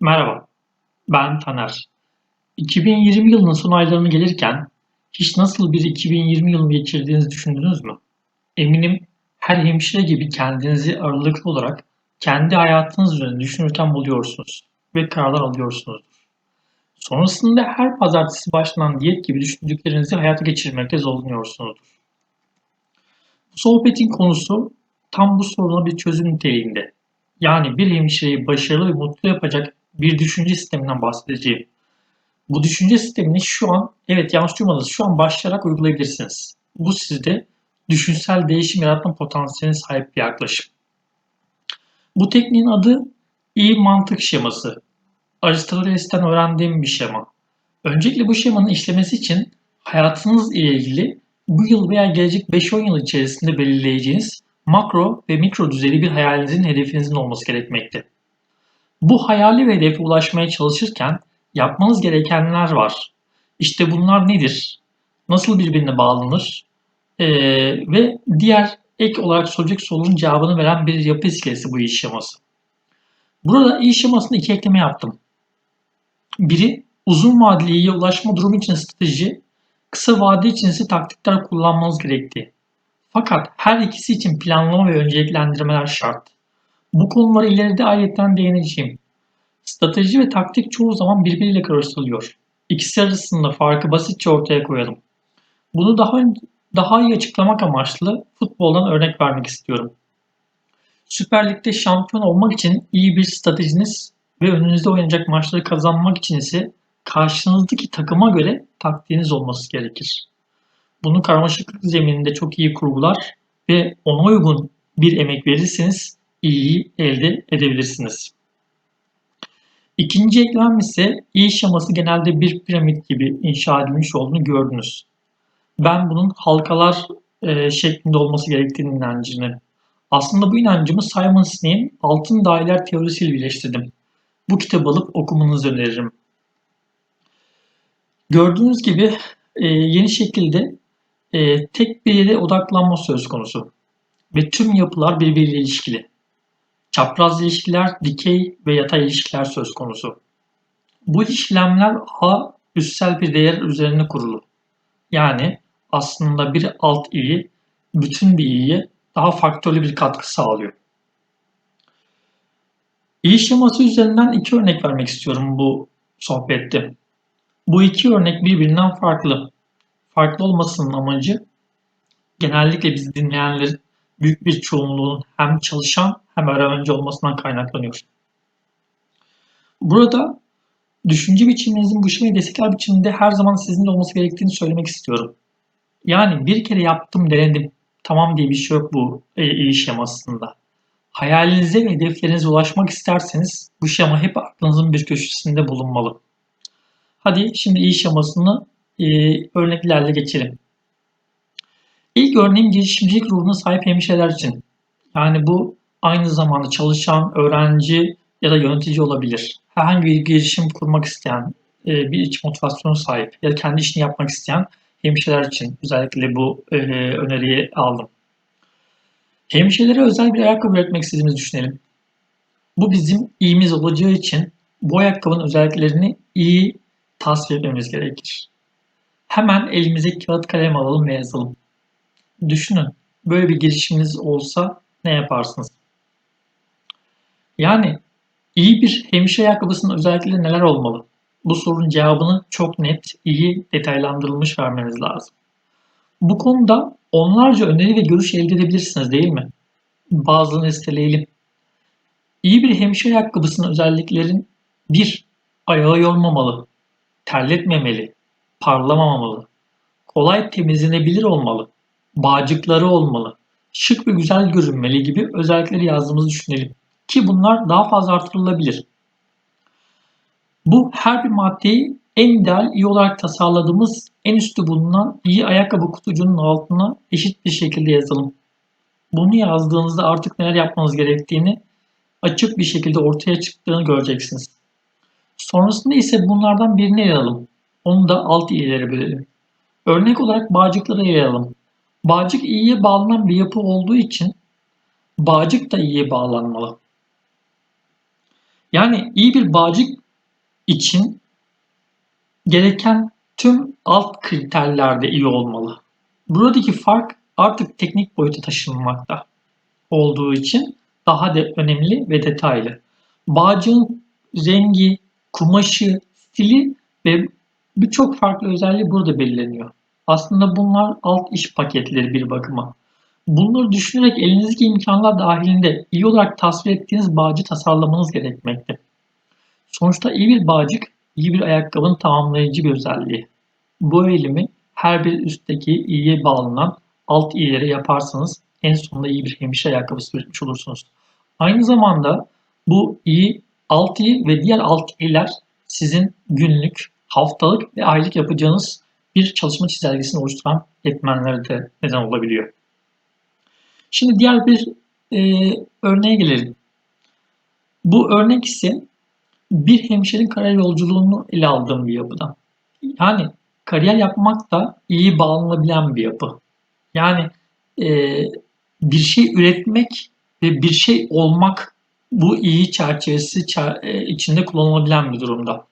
Merhaba, ben Taner. 2020 yılının son aylarına gelirken hiç nasıl bir 2020 yılını geçirdiğinizi düşündünüz mü? Eminim her hemşire gibi kendinizi aralıklı olarak kendi hayatınız üzerine düşünürken buluyorsunuz ve kararlar alıyorsunuzdur. Sonrasında her pazartesi başlanan diyet gibi düşündüklerinizi hayata geçirmekte zorlanıyorsunuzdur. Bu sohbetin konusu tam bu soruna bir çözüm niteliğinde. Yani bir hemşireyi başarılı ve mutlu yapacak bir düşünce sisteminden bahsedeceğim. Bu düşünce sistemini şu an, evet yanlış duymadınız, şu an başlayarak uygulayabilirsiniz. Bu sizde düşünsel değişim yaratma potansiyeline sahip bir yaklaşım. Bu tekniğin adı iyi mantık şeması. Aristoteles'ten öğrendiğim bir şema. Öncelikle bu şemanın işlemesi için hayatınız ile ilgili bu yıl veya gelecek 5-10 yıl içerisinde belirleyeceğiniz makro ve mikro düzeyli bir hayalinizin hedefinizin olması gerekmekte. Bu hayali ve hedefe ulaşmaya çalışırken yapmanız gerekenler var. İşte bunlar nedir? Nasıl birbirine bağlanır? Ee, ve diğer ek olarak soracak sorunun cevabını veren bir yapı iskelesi bu iş şeması. Burada iş şemasında iki ekleme yaptım. Biri uzun vadeli iyiye ulaşma durumu için strateji, kısa vade için ise taktikler kullanmanız gerektiği. Fakat her ikisi için planlama ve önceliklendirmeler şart. Bu konulara ileride ayetten değineceğim. Strateji ve taktik çoğu zaman birbiriyle karıştırılıyor. İkisi arasında farkı basitçe ortaya koyalım. Bunu daha daha iyi açıklamak amaçlı futboldan örnek vermek istiyorum. Süper Lig'de şampiyon olmak için iyi bir stratejiniz ve önünüzde oynayacak maçları kazanmak için ise karşınızdaki takıma göre taktiğiniz olması gerekir. Bunu karmaşıklık zemininde çok iyi kurgular ve ona uygun bir emek verirseniz iyiyi elde edebilirsiniz. İkinci eklemem ise iyi şeması genelde bir piramit gibi inşa edilmiş olduğunu gördünüz. Ben bunun halkalar e, şeklinde olması gerektiğini inancını. Aslında bu inancımı Simon Sinek'in altın daireler teorisiyle birleştirdim. Bu kitabı alıp okumanızı öneririm. Gördüğünüz gibi e, yeni şekilde e, tek bir yere odaklanma söz konusu ve tüm yapılar birbiriyle ilişkili. Çapraz ilişkiler, dikey ve yatay ilişkiler söz konusu. Bu ilişkilemler A üstsel bir değer üzerine kurulu. Yani aslında bir alt iyi bütün bir iyiye daha faktörlü bir katkı sağlıyor. İyi şeması üzerinden iki örnek vermek istiyorum bu sohbette. Bu iki örnek birbirinden farklı. Farklı olmasının amacı genellikle biz dinleyenlerin büyük bir çoğunluğun hem çalışan hem öğrenci olmasından kaynaklanıyor. Burada düşünce biçiminizin bu şeyi destekler biçiminde her zaman sizin de olması gerektiğini söylemek istiyorum. Yani bir kere yaptım denedim. Tamam diye bir şey yok bu iyi şemasında. Hayalinize ve hedeflerinize ulaşmak isterseniz bu şema hep aklınızın bir köşesinde bulunmalı. Hadi şimdi iyi şemasını e, örneklerle geçelim. İlk örneğim girişimcilik ruhuna sahip hemşireler için. Yani bu aynı zamanda çalışan, öğrenci ya da yönetici olabilir. Herhangi bir girişim kurmak isteyen, e, bir iç motivasyonu sahip ya da kendi işini yapmak isteyen hemşireler için özellikle bu e, öneriyi aldım. Hemşirelere özel bir ayakkabı üretmek istediğimizi düşünelim. Bu bizim iyimiz olacağı için bu ayakkabının özelliklerini iyi tasvir etmemiz gerekir. Hemen elimize kağıt kalem alalım ve yazalım. Düşünün, böyle bir girişiminiz olsa ne yaparsınız? Yani iyi bir hemşire ayakkabısının özellikleri neler olmalı? Bu sorunun cevabını çok net, iyi, detaylandırılmış vermeniz lazım. Bu konuda onlarca öneri ve görüş elde edebilirsiniz değil mi? Bazılarını listeleyelim. İyi bir hemşire ayakkabısının özelliklerin bir Ayağı yormamalı, terletmemeli, parlamamalı, kolay temizlenebilir olmalı, bağcıkları olmalı, şık ve güzel görünmeli gibi özellikleri yazdığımızı düşünelim. Ki bunlar daha fazla artırılabilir. Bu her bir maddeyi en ideal iyi olarak tasarladığımız en üstte bulunan iyi ayakkabı kutucuğunun altına eşit bir şekilde yazalım. Bunu yazdığınızda artık neler yapmanız gerektiğini açık bir şekilde ortaya çıktığını göreceksiniz. Sonrasında ise bunlardan birini ayıralım. Onu da alt iyilere bölelim. Örnek olarak bağcıkları ayıralım. Bağcık iyiye bağlanan bir yapı olduğu için bağcık da iyiye bağlanmalı. Yani iyi bir bağcık için gereken tüm alt kriterlerde iyi olmalı. Buradaki fark artık teknik boyuta taşınmakta olduğu için daha da önemli ve detaylı. Bağcığın rengi, kumaşı, stili ve birçok farklı özelliği burada belirleniyor. Aslında bunlar alt iş paketleri bir bakıma. Bunları düşünerek elinizdeki imkanlar dahilinde iyi olarak tasvir ettiğiniz bağcı tasarlamanız gerekmekte. Sonuçta iyi bir bağcık, iyi bir ayakkabının tamamlayıcı bir özelliği. Bu eğilimi her bir üstteki iyiye bağlanan alt iyilere yaparsanız en sonunda iyi bir hemşire ayakkabısı üretmiş olursunuz. Aynı zamanda bu iyi, alt iyi ve diğer alt iyiler sizin günlük, haftalık ve aylık yapacağınız bir çalışma çizelgesini oluşturan etmenlere de neden olabiliyor. Şimdi diğer bir e, örneğe gelelim. Bu örnek ise bir hemşirenin kariyer yolculuğunu ele aldığım bir yapıda. Yani kariyer yapmak da iyi bağlanabilen bir yapı. Yani e, bir şey üretmek ve bir şey olmak bu iyi çerçevesi e, içinde kullanılabilen bir durumda.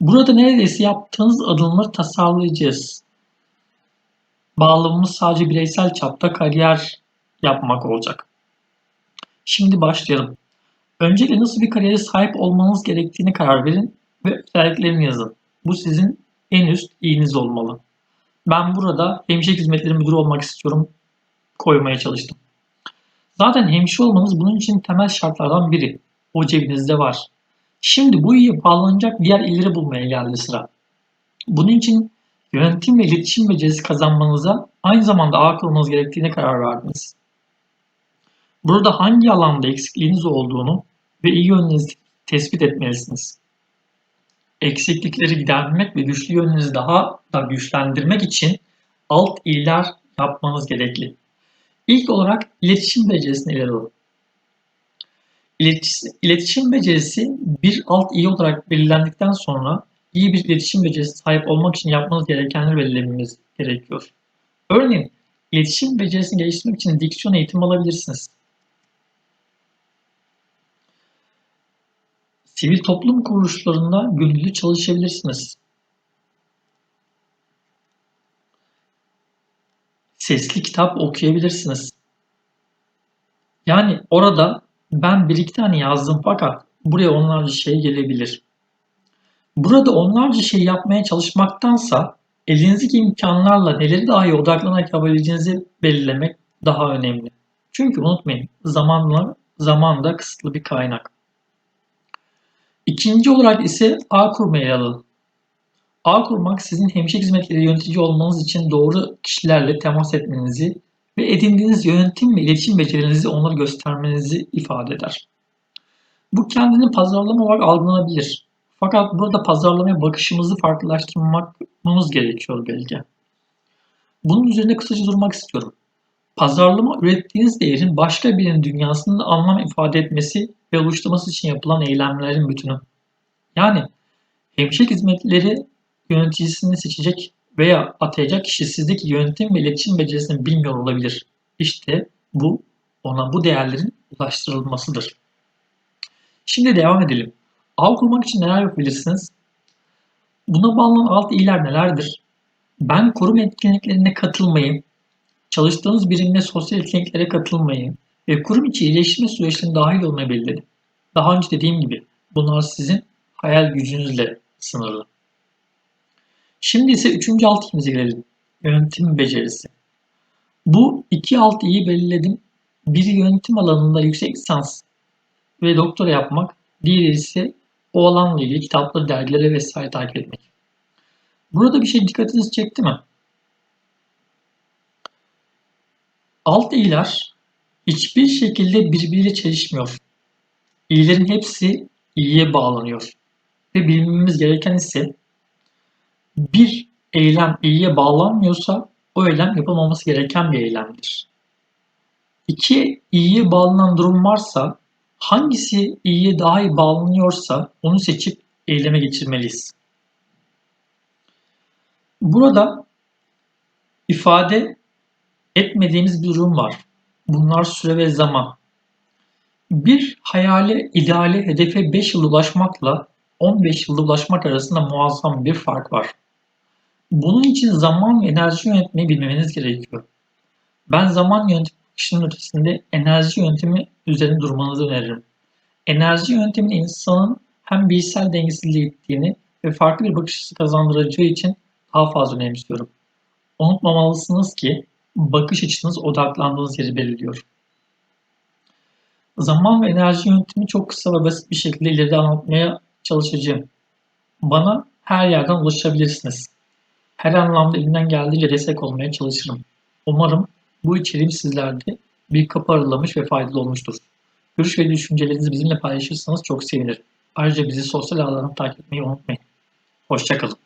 Burada neredeyse yaptığınız adımları tasarlayacağız. Bağlamımız sadece bireysel çapta kariyer yapmak olacak. Şimdi başlayalım. Öncelikle nasıl bir kariyere sahip olmanız gerektiğini karar verin ve özelliklerini yazın. Bu sizin en üst iyiniz olmalı. Ben burada hemşire hizmetleri müdürü olmak istiyorum koymaya çalıştım. Zaten hemşire olmanız bunun için temel şartlardan biri. O cebinizde var. Şimdi bu iyi bağlanacak diğer illeri bulmaya geldi sıra. Bunun için yönetim ve iletişim becerisi kazanmanıza aynı zamanda ağ kurmanız gerektiğine karar verdiniz. Burada hangi alanda eksikliğiniz olduğunu ve iyi yönlerinizi tespit etmelisiniz. Eksiklikleri gidermek ve güçlü yönünüzü daha da güçlendirmek için alt iller yapmanız gerekli. İlk olarak iletişim becerisini ileri alın. İletişim becerisi bir alt iyi olarak belirlendikten sonra iyi bir iletişim becerisi sahip olmak için yapmanız gerekenleri belirlemeniz gerekiyor. Örneğin iletişim becerisini geliştirmek için diksiyon eğitimi alabilirsiniz. Sivil toplum kuruluşlarında gönüllü çalışabilirsiniz. Sesli kitap okuyabilirsiniz. Yani orada ben bir iki tane yazdım fakat buraya onlarca şey gelebilir. Burada onlarca şey yapmaya çalışmaktansa elinizdeki imkanlarla neleri daha iyi odaklanarak yapabileceğinizi belirlemek daha önemli. Çünkü unutmayın zamanla zaman da kısıtlı bir kaynak. İkinci olarak ise ağ kurmayı alın. Ağ kurmak sizin hemşire hizmetleri yönetici olmanız için doğru kişilerle temas etmenizi ve edindiğiniz yönetim ve iletişim becerilerinizi onlara göstermenizi ifade eder. Bu kendini pazarlama olarak algılanabilir. Fakat burada pazarlamaya bakışımızı farklılaştırmamız gerekiyor belki. Bunun üzerinde kısaca durmak istiyorum. Pazarlama ürettiğiniz değerin başka birinin dünyasında anlam ifade etmesi ve oluşturması için yapılan eylemlerin bütünü. Yani hemşire hizmetleri yöneticisini seçecek veya atayacak kişi sizdeki yönetim ve iletişim becerisini bilmiyor olabilir. İşte bu ona bu değerlerin ulaştırılmasıdır. Şimdi devam edelim. Ağ kurmak için neler yapabilirsiniz? Buna bağlanan alt iyiler nelerdir? Ben kurum etkinliklerine katılmayı, çalıştığınız birimle sosyal etkinliklere katılmayı ve kurum içi iyileştirme süreçlerine dahil olmayı belirledim. Daha önce dediğim gibi bunlar sizin hayal gücünüzle sınırlı. Şimdi ise üçüncü alt iyimize gelelim. Yönetim becerisi. Bu iki alt iyi belirledim. Biri yönetim alanında yüksek lisans ve doktora yapmak. Diğeri ise o alanla ilgili kitapları, dergileri vesaire takip etmek. Burada bir şey dikkatinizi çekti mi? Alt iyiler hiçbir şekilde birbiriyle çelişmiyor. İyilerin hepsi iyiye bağlanıyor. Ve bilmemiz gereken ise bir eylem iyiye bağlanmıyorsa o eylem yapılmaması gereken bir eylemdir. İki iyiye bağlanan durum varsa hangisi iyiye daha iyi bağlanıyorsa onu seçip eyleme geçirmeliyiz. Burada ifade etmediğimiz bir durum var. Bunlar süre ve zaman. Bir hayale, ideale, hedefe 5 yılda ulaşmakla 15 yılda ulaşmak arasında muazzam bir fark var. Bunun için zaman ve enerji yönetmeyi bilmeniz gerekiyor. Ben zaman yönetimi bakışının ötesinde enerji yöntemi üzerine durmanızı öneririm. Enerji yönteminin insanın hem bilişsel dengesizliğe ittiğini ve farklı bir bakış açısı kazandıracağı için daha fazla önemsiyorum. Unutmamalısınız ki bakış açınız odaklandığınız yeri belirliyor. Zaman ve enerji yöntemi çok kısa ve basit bir şekilde ileride anlatmaya çalışacağım. Bana her yerden ulaşabilirsiniz. Her anlamda elimden geldiğince destek olmaya çalışırım. Umarım bu içeriğim sizlerde bir kapı aralamış ve faydalı olmuştur. Görüş ve düşüncelerinizi bizimle paylaşırsanız çok sevinirim. Ayrıca bizi sosyal ağlardan takip etmeyi unutmayın. Hoşçakalın.